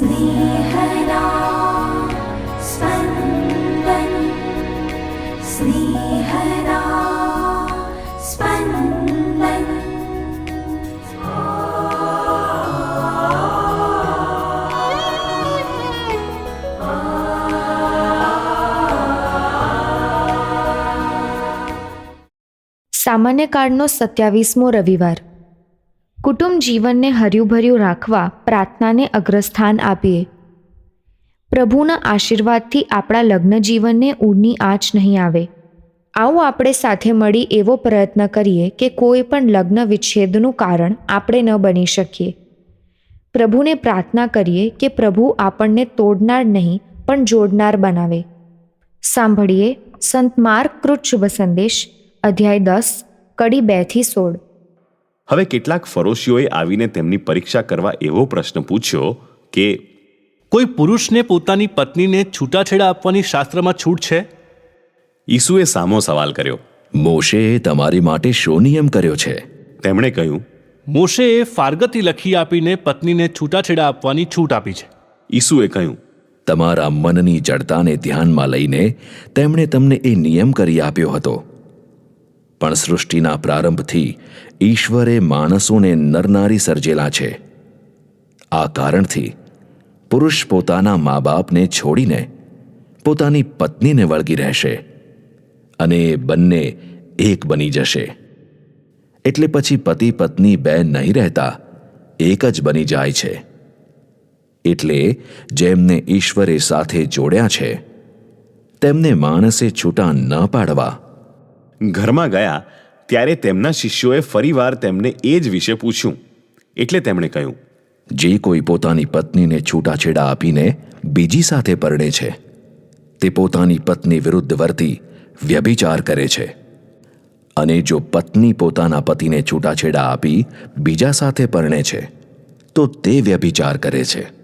स्नेहदा स्पन्दन् स्नेहदा स्पन्दन् સામાન્ય કાળનો સત્યાવીસમો રવિવાર કુટુંબ જીવનને હર્યુંભર્યું રાખવા પ્રાર્થનાને અગ્રસ્થાન આપીએ. પ્રભુના આશીર્વાદથી આપણા લગ્ન જીવનને ઊની આંચ નહીં આવે. આવો આપણે સાથે મળી એવો પ્રયત્ન કરીએ કે કોઈ પણ લગ્ન વિચ્છેદનું કારણ આપણે ન બની શકીએ. પ્રભુને પ્રાર્થના કરીએ કે પ્રભુ આપણને તોડનાર નહીં, પણ જોડનાર બનાવે. સાંભળીએ સંત માર્ગ કૃત શુભ સંદેશ અધ્યાય દસ, કડી બેથી સોળ. હવે કેટલાક ફરોશીઓએ આવીને તેમની પરીક્ષા કરવા એવો પ્રશ્ન પૂછ્યો કે કોઈ પુરુષને પોતાની પત્નીને છૂટાછેડા આપવાની શાસ્ત્રમાં છૂટ છે? ઈસુએ સામો સવાલ કર્યો. મોશેએ તમારી માટે શો નિયમ કર્યો છે? તેમણે કહ્યું મોશેએ ફારગતી લખી આપીને પત્નીને છૂટાછેડા આપવાની છૂટ આપી છે. ઈસુએ કહ્યું તમારા મનની જડતાને ધ્યાનમાં લઈને તેમણે તમને એ નિયમ કરી આપ્યો હતો. પણ સૃષ્ટિના પ્રારંભથી ઈશ્વરે માણસોને નરનારી સર્જેલા છે. આ કારણથી પુરુષ પોતાના મા બાપને છોડીને પોતાની પત્નીને વળગી રહેશે અને બંને એક બની જશે. એટલે પછી પતિ પત્ની બે નહીં રહેતા, એક જ બની જાય છે. એટલે જેમને ઈશ્વરે સાથે જોડ્યા છે, તેમને માણસે છૂટા ન પાડવા ઘરમાં ગયા ત્યારે તેમના શિષ્યોએ ફરીવાર તેમને એ જ વિશે પૂછ્યું. એટલે તેમણે કહ્યું, જે કોઈ પોતાની પત્નીને છૂટાછેડા આપીને બીજી સાથે પરણે છે, તે પોતાની પત્ની વિરુદ્ધ વર્તી વ્યભિચાર કરે છે. અને જો પત્ની પોતાના પતિને છૂટાછેડા આપી બીજા સાથે પરણે છે, તો તે વ્યભિચાર કરે છે.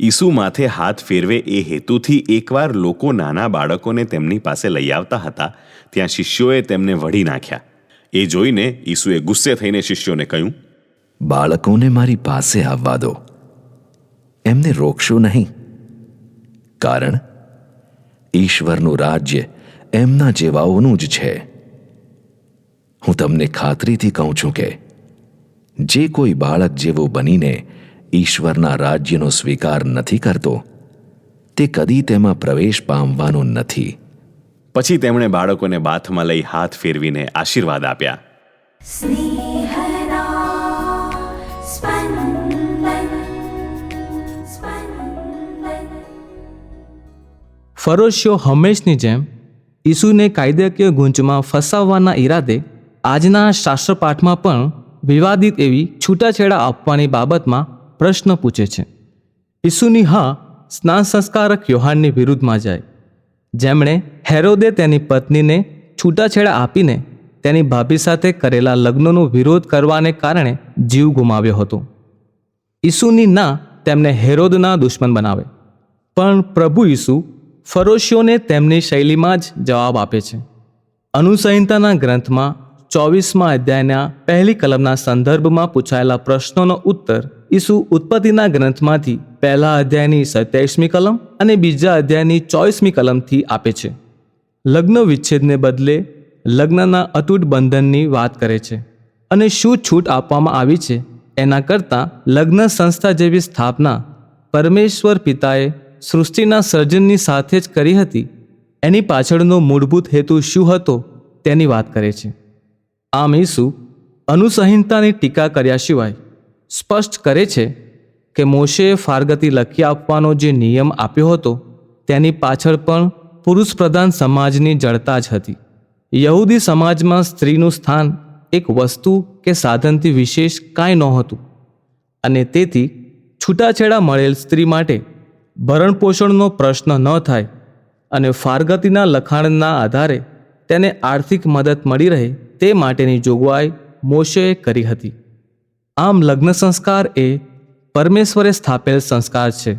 ઈસુ માથે હાથ ફેરવે એ હેતુથી એકવાર લોકો નાના બાળકોને તેમની પાસે લઈ આવતા હતા, ત્યાં શિષ્યોએ તેમને વઢી નાખ્યા. એ જોઈને ઈસુએ ગુસ્સે થઈને શિષ્યોને કહ્યું, બાળકોને મારી પાસે આવવા દો. એમને રોકશો નહીં. કારણ, ઈશ્વરનું રાજ્ય એમના જેવાઓનું જ છે. હું તમને ખાતરીથી કહું છું કે, જે કોઈ બાળક જેવો બનીને ઈશ્વરના રાજ્યનો સ્વીકાર નથી કરતો. તે કદી તેમાં પ્રવેશ પામવાનો નથી. પછી તેમણે બાળકોને બાથમાં લઈ હાથ ફેરવીને આશીર્વાદ આપ્યા. ફરોશિયો હંમેશની જેમ ઈસુને કાયદાકીય ગુંચમાં ફસાવવાના ઈરાદે આજના શાસ્ત્રપાઠમાં પણ વિવાદિત એવી છૂટાછેડા આપવાની બાબતમાં પ્રશ્ન પૂછે છે. ઈસુની હા સ્નાન સંસ્કારક યોહાનની વિરુદ્ધમાં જાય. જેમણે હેરોદે તેની પત્નીને છૂટાછેડા આપીને તેની ભાભી સાથે કરેલા લગ્નનો વિરોધ કરવાને કારણે જીવ ગુમાવ્યો હતો. ઈસુની ના તેમને હેરોદના દુશ્મન બનાવે. પણ પ્રભુ ઈસુ ફરોશીઓને તેમની શૈલીમાં જ જવાબ આપે છે. અનુસંહિતાના ગ્રંથમાં ચોવીસમાં અધ્યાયના પહેલી કલમના સંદર્ભમાં પૂછાયેલા પ્રશ્નોનો ઉત્તર ઈસુ ઉત્પત્તિના ગ્રંથમાંથી પહેલા અધ્યાયની સત્યાવીસમી કલમ અને બીજા અધ્યાયની ચોવીસમી કલમથી આપે છે. લગ્ન વિચ્છેદને બદલે લગ્નના અતૂટ બંધનની વાત કરે છે અને શું છૂટ આપવામાં આવી છે એના કરતાં લગ્ન સંસ્થા જેવી સ્થાપના પરમેશ્વર પિતાએ સૃષ્ટિના સર્જનની સાથે જ કરી હતી, એની પાછળનો મૂળભૂત હેતુ શું હતો તેની વાત કરે છે. આમ ઈસુ અનુસંહિતાની ટીકા કર્યા સિવાય સ્પષ્ટ કરે છે કે મોશેએ ફારગતી લખી આપવાનો જે નિયમ આપ્યો હતો, તેની પાછળ પણ પુરુષ પ્રધાન સમાજની જડતા જ હતી. યહૂદી સમાજમાં સ્ત્રીનું સ્થાન એક વસ્તુ કે સાધનથી વિશેષ કાંઈ નહોતું. અને તેથી છૂટાછેડા મળેલ સ્ત્રી માટે ભરણપોષણનો પ્રશ્ન ન થાય અને ફારગતીના લખાણના આધારે તેને આર્થિક મદદ મળી રહે તે માટેની જોગવાઈ મોશેએ કરી હતી. આમ લગ્ન સંસ્કાર એ પરમેશ્વરે સ્થાપેલ સંસ્કાર છે.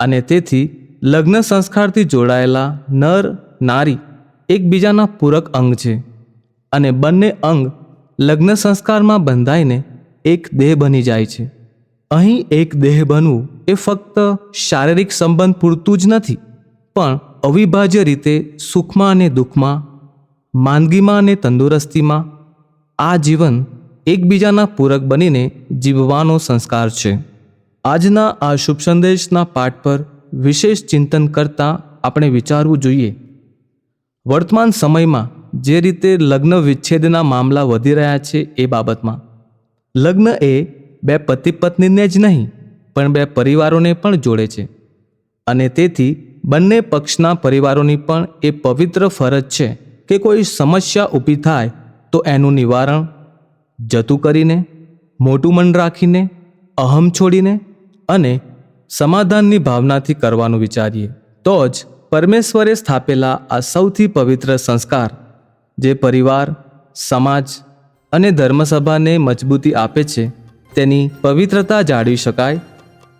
અને તેથી લગ્ન સંસ્કારથી જોડાયેલા નર, નારી એકબીજાના પૂરક અંગ છે. અને બંને અંગ લગ્ન સંસ્કારમાં બંધાઈને એક દેહ બની જાય છે. અહીં એક દેહ બનવું એ ફક્ત શારીરિક સંબંધ પૂરતું જ નથી, પણ અવિભાજ્ય રીતે સુખમાં અને દુઃખમાં, માંદગીમાં અને તંદુરસ્તીમાં આ જીવન એકબીજાના પૂરક બનીને જીવવાનો સંસ્કાર છે. આજના આ શુભ સંદેશના પાઠ પર વિશેષ ચિંતન કરતાં આપણે વિચારવું જોઈએ. વર્તમાન સમયમાં જે રીતે લગ્ન વિચ્છેદના મામલા વધી રહ્યા છે એ બાબતમાં. લગ્ન એ બે પતિ પત્નીને જ નહીં, પણ બે પરિવારોને પણ જોડે છે. અને તેથી બંને પક્ષના પરિવારોની પણ એ પવિત્ર ફરજ છે કે કોઈ સમસ્યા ઊભી થાય તો એનું નિવારણ જતું કરીને, મોટું મન રાખીને, અહમ છોડીને અને સમાધાનની ભાવનાથી કરવાનું વિચારીએ, તો જ પરમેશ્વરે સ્થાપેલા આ સૌથી પવિત્ર સંસ્કાર, જે પરિવાર, સમાજ અને ધર્મસભાને મજબૂતી આપે છે, તેની પવિત્રતા જાળવી શકાય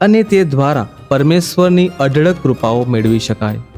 અને તે દ્વારા પરમેશ્વરની અઢળક કૃપાઓ મેળવી શકાય.